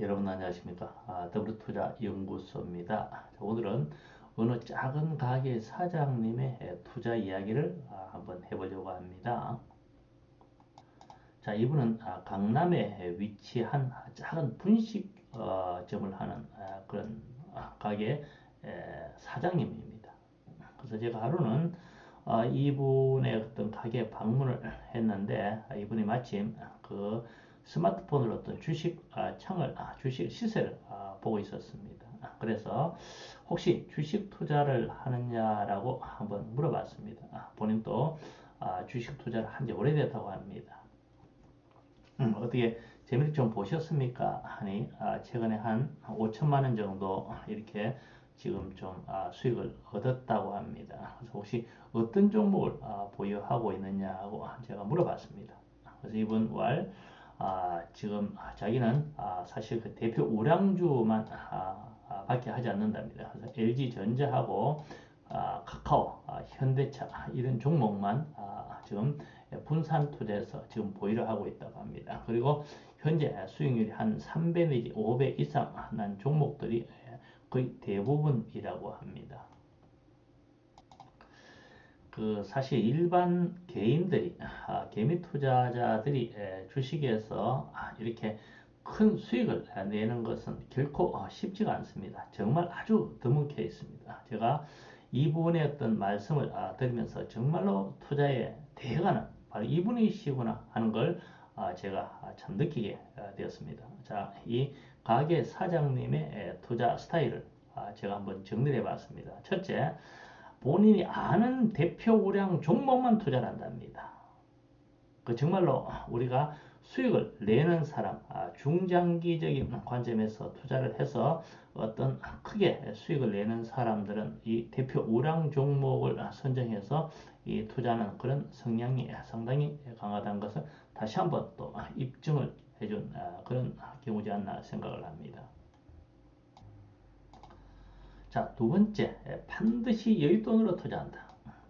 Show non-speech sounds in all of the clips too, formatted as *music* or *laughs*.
여러분 안녕하십니까? 아, 더블투자 연구소입니다. 자, 오늘은 어느 작은 가게 사장님의 투자 이야기를 아, 한번 해보려고 합니다. 자, 이분은 아, 강남에 위치한 작은 분식점을 하는 아, 그런 아, 가게 에, 사장님입니다. 그래서 제가 하루는 아, 이분의 어떤 가게 방문을 했는데 아, 이분이 마침 그 스마트폰으로 어떤 주식 아, 창을 아, 주식 시세를 아, 보고 있었습니다. 아, 그래서 혹시 주식 투자를 하느냐라고 한번 물어봤습니다. 아, 본인도 아, 주식 투자를 한 지 오래됐다고 합니다. 음, 어떻게 재미를 좀 보셨습니까? 하니 아, 최근에 한 5천만 원 정도 이렇게 지금 좀 아, 수익을 얻었다고 합니다. 그래서 혹시 어떤 종목을 아, 보유하고 있느냐고 제가 물어봤습니다. 그래서 이분 왈 아, 지금 자기는 아, 사실 그 대표 우량주만 아, 아, 밖에 하지 않는답니다. 그래서 LG 전자하고 아, 카카오, 아, 현대차 이런 종목만 아, 지금 분산 투자해서 지금 보유를 하고 있다고 합니다. 그리고 현재 수익률이 한 3배 내지 5배 이상 난 종목들이 거의 대부분이라고 합니다. 그 사실 일반 개인들이 아, 개미 투자자들이 에, 주식에서 아, 이렇게 큰 수익을 내는 것은 결코 어, 쉽지가 않습니다. 정말 아주 드문 케이스입니다. 제가 이분의 어떤 말씀을 아, 들으면서 정말로 투자에 대가는 바로 이분이시구나 하는 걸 아, 제가 아, 참 느끼게 아, 되었습니다. 자, 이 가게 사장님의 에, 투자 스타일을 아, 제가 한번 정리해 를 봤습니다. 첫째, 본인이 아는 대표 우량 종목만 투자를 한답니다. 그 정말로 우리가 수익을 내는 사람, 아, 중장기적인 관점에서 투자를 해서 어떤 크게 수익을 내는 사람들은 이 대표 우량 종목을 선정해서 이 투자하는 그런 성향이 상당히 강하다는 것을 다시 한번 또 입증을 해준 아, 그런 경우지 않나 생각을 합니다. 자, 두 번째, 반드시 여윳돈으로 투자한다.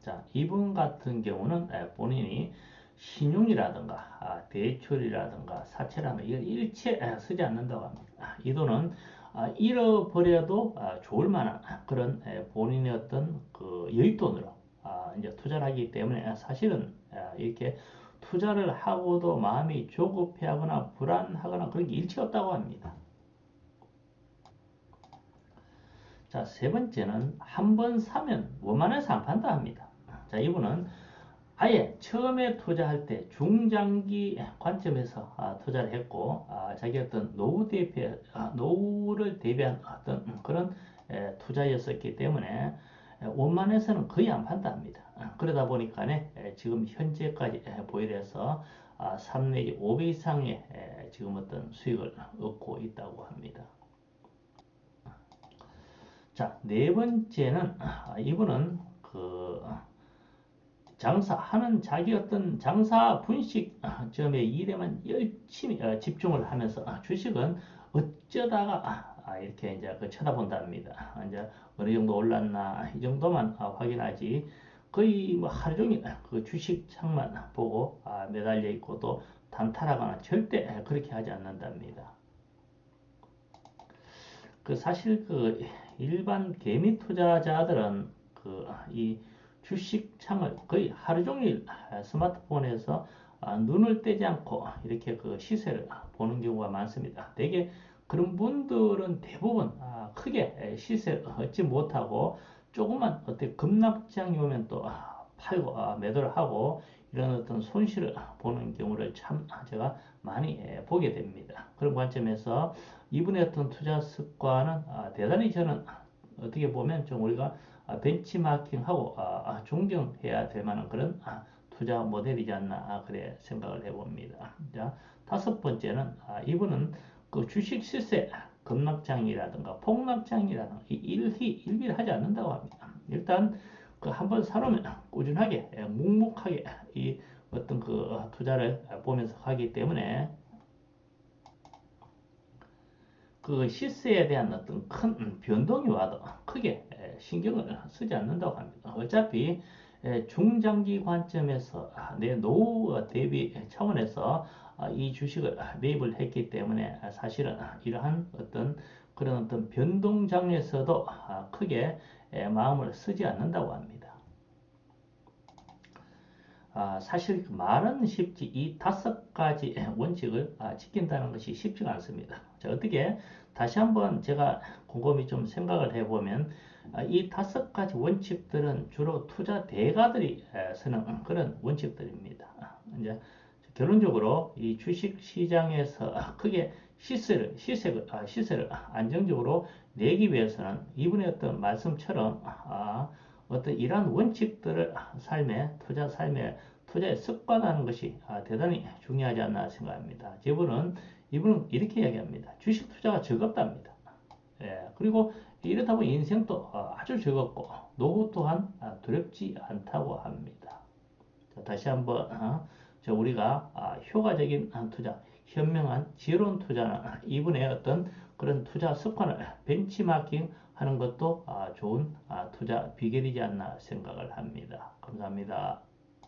자, 이분 같은 경우는 본인이 신용이라든가 아, 대출이라든가 사채라든가 이걸 일체 쓰지 않는다고 합니다. 아, 이 돈은 아, 잃어버려도 좋을 만한 그런 본인의 어떤 그 여윳돈으로 이제 투자를 하기 때문에 사실은 이렇게 투자를 하고도 마음이 조급해하거나 불안하거나 그런 게 일체 없다고 합니다. 자, 세 번째는 한 번 사면 원만해서 안 판다 합니다. 자, 이분은 아예 처음에 투자할 때 중장기 관점에서 아, 투자를 했고 아, 자기 어떤 노후 대비 아, 노후를 대비한 어떤 그런 에, 투자였었기 때문에 원만해서는 거의 안 판다 합니다. 그러다 보니까 에, 지금 현재까지 보일해서 3 내지 5배 이상의 에, 지금 어떤 수익을 얻고 있다고 합니다. 자, 네 번째는 아, 이분은 그 장사하는 자기 어떤 장사 분식점의 일에만 열심히 어, 집중을 하면서 아, 주식은 어쩌다가 아, 이렇게 이제 그 쳐다본답니다. 이제 어느 정도 올랐나 이 정도만 확인하지 거의 뭐 하루 종일 그 주식 창만 보고 매달려 있고 또 단타라거나 절대 그렇게 하지 않는답니다. 그 사실 그 일반 개미 투자자들은 그 이 주식 창을 거의 하루 종일 스마트폰에서 아, 눈을 떼지 않고 이렇게 그 시세를 보는 경우가 많습니다. 대개 그런 분들은 대부분 아, 크게 시세를 얻지 못하고 조금만 어떻게 급락장이 오면 또 아, 팔고 매도를 하고 이런 어떤 손실을 보는 경우를 참 제가 많이 보게 됩니다. 그런 관점에서 이분의 어떤 투자 습관은 대단히 저는 어떻게 보면 좀 우리가 벤치마킹하고 존경해야 될 만한 그런 투자 모델이지 않나 그래 생각을 해봅니다. 자, 다섯 번째는 이분은 그 주식 시세 급락장이라든가 폭락장이라든가 일희 일비하지 않는다고 합니다. 일단 그 한 번 사놓으면 꾸준하게 묵묵하게 이 어떤 그 투자를 보면서 하기 때문에 그 시세에 대한 어떤 큰 변동이 와도 크게 신경을 쓰지 않는다고 합니다. 어차피 중장기 관점에서 내 노후 대비 차원에서 아, 이 주식을 매입을 했기 때문에 사실은 이러한 어떤 그런 어떤 변동 장에서도 아, 크게 마음을 쓰지 않는다고 합니다. 아, 사실 그 말은 쉽지 이 다섯 가지 원칙을 지킨다는 것이 쉽지가 않습니다. 자, 어떻게 다시 한번 제가 곰곰이 좀 생각을 해보면 이 다섯 가지 원칙들은 주로 투자 대가들이 쓰는 그런 원칙들입니다. 이제 결론적으로 이 주식 시장에서 크게 시세를, 시세를, 아, 시세를 안정적으로 내기 위해서는 이분의 어떤 말씀처럼 아, 어떤 이러한 원칙들을 삶에, 투자 삶에, 투자에 습관하는 것이 아, 대단히 중요하지 않나 생각합니다. 이분은, 이분은 이렇게 이야기합니다. 주식 투자가 즐겁답니다. 예, 그리고 이렇다 보니 인생도 어, 아주 즐겁고, 노후 또한 아, 두렵지 않다고 합니다. 자, 다시 한번, 어, 저 우리가 아, 효과적인 투자, 현명한 지혜로운 투자는 *laughs* 이분의 어떤 그런 투자 습관을 벤치마킹 하는 것도 아, 좋은 아, 투자 비결이지 않나 생각을 합니다. 감사합니다.